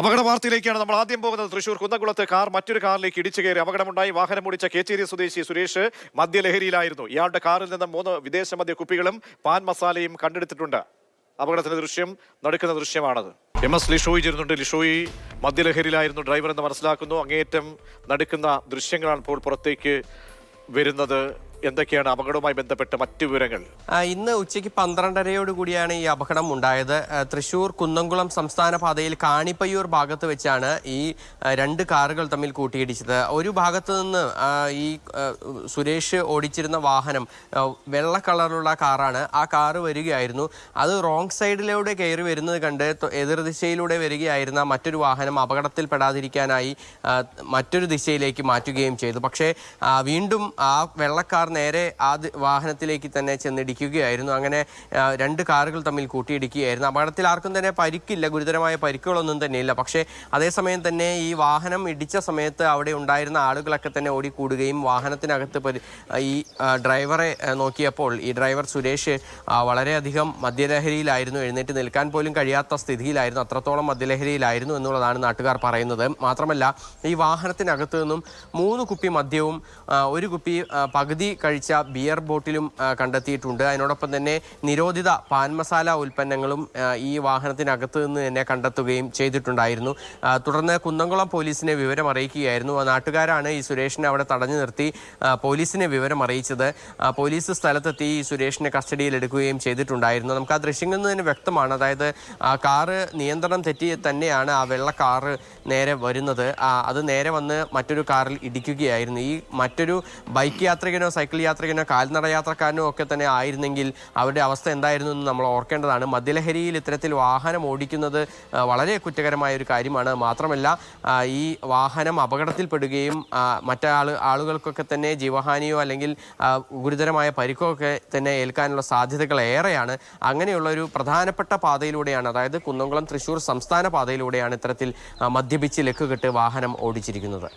അപകട വാർത്തയിലേക്കാണ് നമ്മൾ ആദ്യം പോകുന്നത്. തൃശൂർ കുന്നംകുളത്ത് കാർ മറ്റൊരു കാറിലേക്ക് ഇടിച്ചു കയറി അപകടമുണ്ടായി. വാഹനം ഓടിച്ച കേച്ചേരി സ്വദേശി സുരേഷ് മദ്യലഹരിയിലായിരുന്നു ഇയാളുടെ കാറിൽ നിന്ന് മൂന്ന് വിദേശ മദ്യ കുപ്പികളും പാൻ മസാലയും കണ്ടെടുത്തിട്ടുണ്ട്. അപകടത്തിന്റെ ദൃശ്യം നടക്കുന്ന ദൃശ്യമാണത്. എം എസ് ലിഷോയി ചേരുന്നുണ്ട്. ലിഷോയി മദ്യലഹരിയിലായിരുന്നു ഡ്രൈവർ എന്ന് മനസ്സിലാക്കുന്നു. അങ്ങേയറ്റം നടക്കുന്ന ദൃശ്യങ്ങളാണ് ഇപ്പോൾ പുറത്തേക്ക് വരുന്നത്. എന്തൊക്കെയാണ് അപകടവുമായി ബന്ധപ്പെട്ട മറ്റു വിവരങ്ങൾ? ഇന്ന് ഉച്ചയ്ക്ക് പന്ത്രണ്ടരയോട് കൂടിയാണ് ഈ അപകടം ഉണ്ടായത്. തൃശൂർ കുന്നംകുളം സംസ്ഥാന പാതയിൽ കാണിപ്പയ്യൂർ ഭാഗത്ത് വെച്ചാണ് ഈ രണ്ട് കാറുകൾ തമ്മിൽ കൂട്ടിയിടിച്ചത്. ഒരു ഭാഗത്ത് നിന്ന് ഈ സുരേഷ് ഓടിച്ചിരുന്ന വാഹനം വെള്ള കളറിലുള്ള കാറാണ്. ആ കാറ് വരികയായിരുന്നു. അത് റോങ് സൈഡിലൂടെ കയറി വരുന്നത് കണ്ട് എതിർദിശയിലൂടെ വരികയായിരുന്ന മറ്റൊരു വാഹനം അപകടത്തിൽപ്പെടാതിരിക്കാനായി പെടാതിരിക്കാനായി മറ്റൊരു ദിശയിലേക്ക് മാറ്റുകയും ചെയ്തു. പക്ഷേ വീണ്ടും ആ വെള്ളക്കാർ നേരെ ആ വാഹനത്തിലേക്ക് തന്നെ ചെന്നിടിക്കുകയായിരുന്നു. അങ്ങനെ രണ്ട് കാറുകൾ തമ്മിൽ കൂട്ടിയിടിക്കുകയായിരുന്നു. അപകടത്തിൽ ആർക്കും തന്നെ പരിക്കില്ല. ഗുരുതരമായ പരിക്കുകളൊന്നും തന്നെയില്ല. പക്ഷേ അതേസമയം തന്നെ ഈ വാഹനം ഇടിച്ച സമയത്ത് അവിടെ ഉണ്ടായിരുന്ന ആളുകളൊക്കെ തന്നെ ഓടിക്കൂടുകയും വാഹനത്തിനകത്ത് ഈ ഡ്രൈവറെ നോക്കിയപ്പോൾ ഈ ഡ്രൈവർ സുരേഷ് വളരെയധികം മദ്യലഹരിയിലായിരുന്നു. എഴുന്നേറ്റ് നിൽക്കാൻ പോലും കഴിയാത്ത സ്ഥിതിയിലായിരുന്നു. അത്രത്തോളം മദ്യലഹരിയിലായിരുന്നു എന്നുള്ളതാണ് നാട്ടുകാർ പറയുന്നത്. മാത്രമല്ല ഈ വാഹനത്തിനകത്ത് നിന്നും മൂന്ന് കുപ്പി മദ്യവും ഒരു കുപ്പി പകുതി കഴിച്ച ബിയർ ബോട്ടിലും കണ്ടെത്തിയിട്ടുണ്ട്. അതിനോടൊപ്പം തന്നെ നിരോധിത പാൻ മസാല ഉൽപ്പന്നങ്ങളും ഈ വാഹനത്തിനകത്ത് നിന്ന് തന്നെ കണ്ടെത്തുകയും ചെയ്തിട്ടുണ്ടായിരുന്നു. തുടർന്ന് കുന്നംകുളം പോലീസിനെ വിവരം അറിയിക്കുകയായിരുന്നു. നാട്ടുകാരാണ് ഈ സുരേഷിനെ അവിടെ തടഞ്ഞു നിർത്തി പോലീസിനെ വിവരം അറിയിച്ചത്. പോലീസ് സ്ഥലത്തെത്തി ഈ സുരേഷിനെ കസ്റ്റഡിയിൽ എടുക്കുകയും ചെയ്തിട്ടുണ്ടായിരുന്നു. നമുക്ക് ആ ദൃശ്യങ്ങളിൽ നിന്ന് തന്നെ വ്യക്തമാണ്. അതായത് കാറ് നിയന്ത്രണം തെറ്റി തന്നെയാണ് ആ വെള്ള കാറ് നേരെ വരുന്നത്. അത് നേരെ വന്ന് മറ്റൊരു കാറിൽ ഇടിക്കുകയായിരുന്നു. ഈ മറ്റൊരു ബൈക്ക് യാത്രികനോ സൈക്കിൾ യാത്രികനോ കാൽനട യാത്രക്കാരനോ ഒക്കെ തന്നെ ആയിരുന്നെങ്കിൽ അവരുടെ അവസ്ഥ എന്തായിരുന്നു എന്ന് നമ്മൾ ഓർക്കേണ്ടതാണ്. മദ്യലഹരിയിൽ ഇത്തരത്തിൽ വാഹനം ഓടിക്കുന്നത് വളരെ കുറ്റകരമായ ഒരു കാര്യമാണ്. മാത്രമല്ല ഈ വാഹനം അപകടത്തിൽപ്പെടുകയും മറ്റാൾ ആളുകൾക്കൊക്കെ തന്നെ ജീവഹാനിയോ അല്ലെങ്കിൽ ഗുരുതരമായ പരിക്കോ ഒക്കെ തന്നെ ഏൽക്കാനുള്ള സാധ്യതകൾ ഏറെയാണ്. അങ്ങനെയുള്ള ഒരു പ്രധാനപ്പെട്ട പാതയിലൂടെയാണ് അതായത് കുന്നംകുളം തൃശ്ശൂർ സംസ്ഥാന പാതയിലൂടെയാണ് ഇത്തരത്തിൽ മദ്യപിച്ച് ലക്കുകെട്ട് വാഹനം ഓടിച്ചിരിക്കുന്നത്.